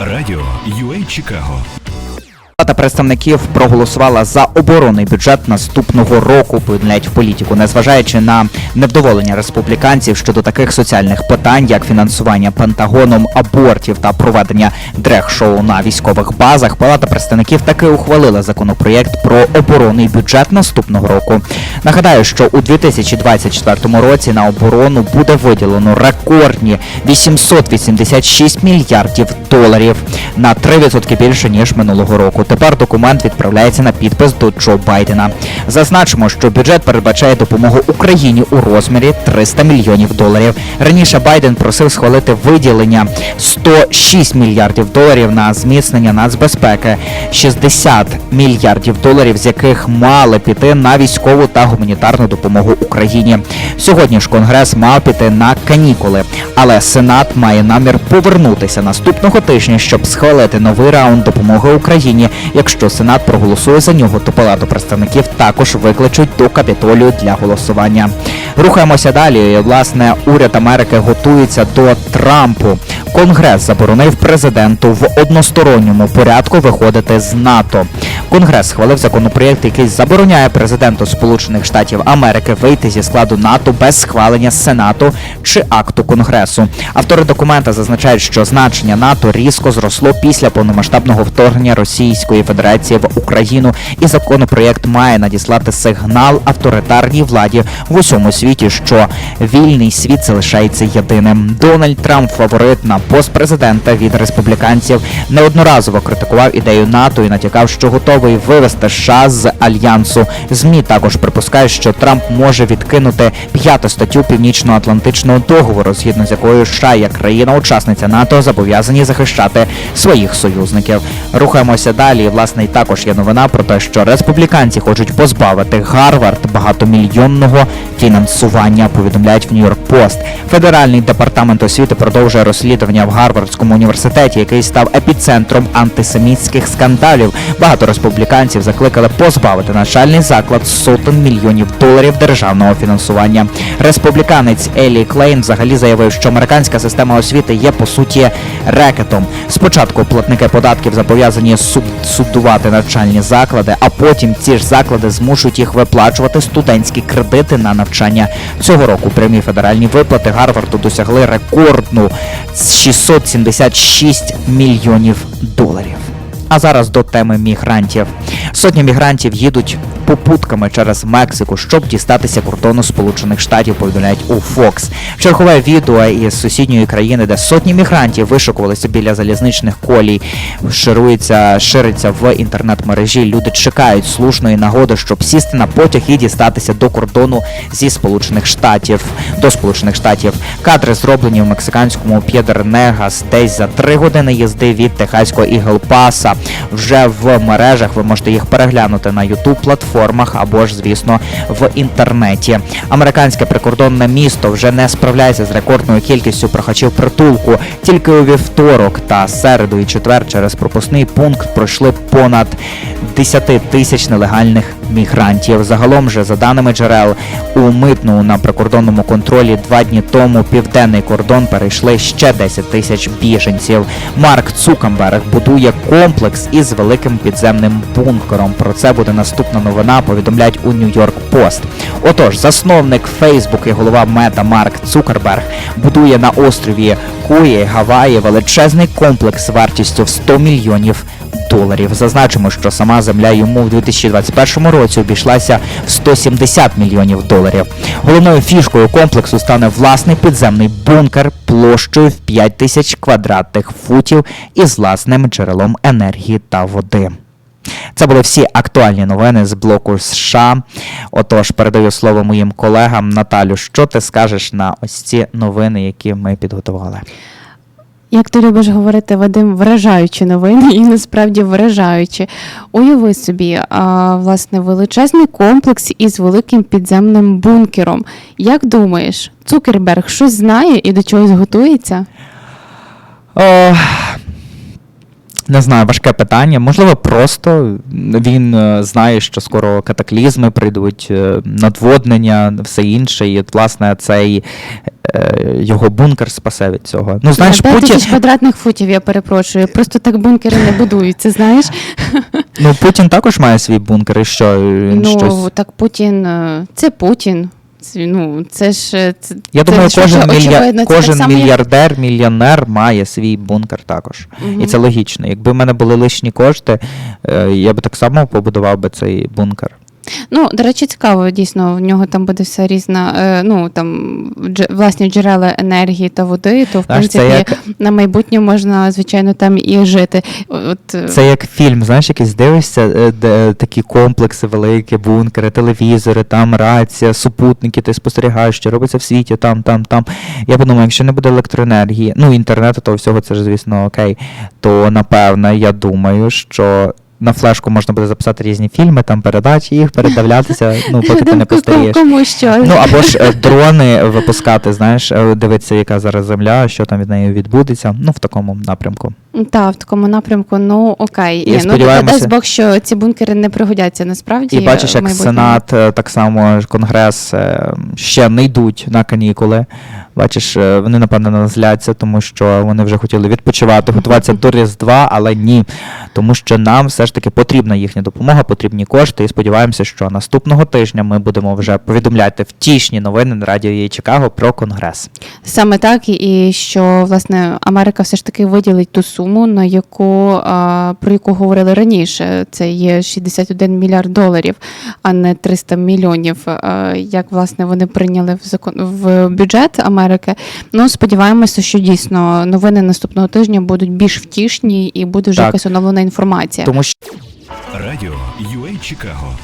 Радіо UA Чикаго. Палата представників проголосувала за оборонний бюджет наступного року. Повідомляють в політику, незважаючи на невдоволення республіканців щодо таких соціальних питань, як фінансування Пентагоном абортів та проведення дрех-шоу на військових базах. Палата представників таки ухвалила законопроєкт про оборонний бюджет наступного року. Нагадаю, що у 2024 році на оборону буде виділено рекордні 886 мільярдів доларів на 3% більше ніж минулого року. Тепер документ відправляється на підпис до Джо Байдена. Зазначимо, що бюджет передбачає допомогу Україні у розмірі 300 мільйонів доларів. Раніше Байден просив схвалити виділення 106 мільярдів доларів на зміцнення нацбезпеки, 60 мільярдів доларів, з яких мали піти на військову та гуманітарну допомогу Україні. Сьогодні ж Конгрес мав піти на канікули, але Сенат має намір повернутися наступного тижня, щоб схвалити новий раунд допомоги Україні. Якщо Сенат проголосує за нього, то Палату представників також викличуть до Капітолію для голосування. Рухаємося далі. Власне, уряд Америки готується до Трампу. Конгрес заборонив президенту в односторонньому порядку виходити з НАТО. Конгрес схвалив законопроєкт, який забороняє президенту Сполучених Штатів Америки вийти зі складу НАТО без схвалення Сенату чи акту Конгресу. Автори документа зазначають, що значення НАТО різко зросло після повномасштабного вторгнення Російської Федерації в Україну, і законопроєкт має надіслати сигнал авторитарній владі в усьому світі, що вільний світ залишається єдиним. Дональд Трамп, фаворит на пост президента від республіканців, неодноразово критикував ідею НАТО і натякав, що готовий вивести США з альянсу. Змі також припускають, що Трамп може відкинути п'яту статтю Північно-Атлантичного договору, згідно з якою США як країна-учасниця НАТО зобов'язані захищати своїх союзників. Рухаємося далі. Власне, і також є новина про те, що республіканці хочуть позбавити Гарвард багатомільйонного фінансування. Повідомляють в Нью-Йорк Пост. Федеральний департамент освіти продовжує розслідування в Гарвардському університеті, який став епіцентром антисемітських скандалів. Багато республіканців закликали позбавити навчальний заклад сотень мільйонів доларів державного фінансування. Республіканець Елі Клейн взагалі заявив, що американська система освіти є по суті рекетом. Спочатку платники податків зобов'язані судувати навчальні заклади, а потім ці ж заклади змушують їх виплачувати студентські кредити на навчання. Цього року прямі федеральні виплати Гарварду досягли рекордну 676 мільйонів доларів. А зараз до теми мігрантів. Сотні мігрантів їдуть попутками через Мексику, щоб дістатися кордону Сполучених Штатів, повідомляють у Fox. Чергове відео із сусідньої країни, де сотні мігрантів вишукувалися біля залізничних колій, ширується, шириться в інтернет-мережі. Люди чекають слушної нагоди, щоб сісти на потяг і дістатися до кордону зі Сполучених Штатів до Сполучених Штатів. Кадри зроблені в мексиканському П'єдернегас десь за три години їзди від техаського Іглпаса. Вже в мережах ви можете їх переглянути на youtube платформах або ж, звісно, в інтернеті. Американське прикордонне місто вже не справляється з рекордною кількістю прохачів притулку. Тільки у вівторок та середу і четвер через пропускний пункт пройшли понад 10 тисяч нелегальних мігрантів. Загалом же, за даними джерел, у митну на прикордонному контролі два дні тому південний кордон перейшли ще 10 тисяч біженців. Марк Цукенберг будує комплекс із великим підземним бункером. Про це буде наступна новина. Повідомляють у Нью-Йорк Пост. Отож, засновник Facebook і голова Мета Марк Цукерберг будує на острові Куї, Гаваї величезний комплекс вартістю в 100 мільйонів доларів. Зазначимо, що сама земля йому в 2021 році обійшлася в 170 мільйонів доларів. Головною фішкою комплексу стане власний підземний бункер площею в 5 тисяч квадратних футів із власним джерелом енергії та води. Це були всі актуальні новини з блоку США. Отож, передаю слово моїм колегам. Наталю, що ти скажеш на ось ці новини, які ми підготували? Як ти любиш говорити, Вадим, вражаючі новини і насправді вражаючі. Уяви собі, а, власне, величезний комплекс із великим підземним бункером. Як думаєш, Цукерберг щось знає і до чогось готується? О, Не знаю, важке питання. Можливо, просто він е, знає, що скоро катаклізми прийдуть, е, надводнення, все інше, і от, власне цей е, його бункер спасе від цього. Ну, знаєш, 5 Путін, тисяч квадратних футів, я перепрошую. Просто так бункери не будуються, знаєш? ну, Путін також має свій бункер, і що? Ну, щось... так Путін, це Путін. Ну, це ж е, це, Я це думаю, кожен, очевидно, мілья... так кожен само, як- мільярдер, мільйонер має свій бункер також. угу. І це логічно. Якби в мене були лишні кошти, е, я би так само побудував би цей бункер. Ну, до речі, цікаво, дійсно, в нього там буде все різна, е, ну там дж- власні джерела енергії та води, то в Знаєш, це принципі як- на майбутнє можна, звичайно, там і жити. От, е, Це як фільм, знаєш, якийсь дивишся, е, де такі комплекси великі, бункери, телевізори, там рація, супутники, ти спостерігаєш, що робиться в світі, там, там, там. Я подумав, якщо не буде електроенергії, ну інтернету, то всього це ж, звісно, окей, то напевне, я думаю, що. На флешку можна буде записати різні фільми, там передачі їх, передивлятися, ну, поки ти не постарієш. Кому що? Ну або ж е, дрони випускати, знаєш, е, дивитися, яка зараз земля, що там від неї відбудеться. Ну, в такому напрямку. Так, в такому напрямку, ну окей. І Ні, ну дасть Бог, що ці бункери не пригодяться насправді. І бачиш, як. Сенат, е, так само Конгрес ще не йдуть на канікули. Бачиш, е, вони, напевно, назляться, тому що вони вже хотіли відпочивати, готуватися до Різдва, але ні. Тому що нам все ж таки потрібна їхня допомога, потрібні кошти. І сподіваємося, що наступного тижня ми будемо вже повідомляти втішні новини на радіо «Є Чикаго про Конгрес. Саме так, і що власне Америка все ж таки виділить ту суму, на яку про яку говорили раніше. Це є 61 мільярд доларів, а не 300 мільйонів. Як власне вони прийняли в закон в бюджет Америки. Ну сподіваємося, що дійсно новини наступного тижня будуть більш втішні і буде вже Так. якась оновлена інформація. Тому що Радіо UA Чикаго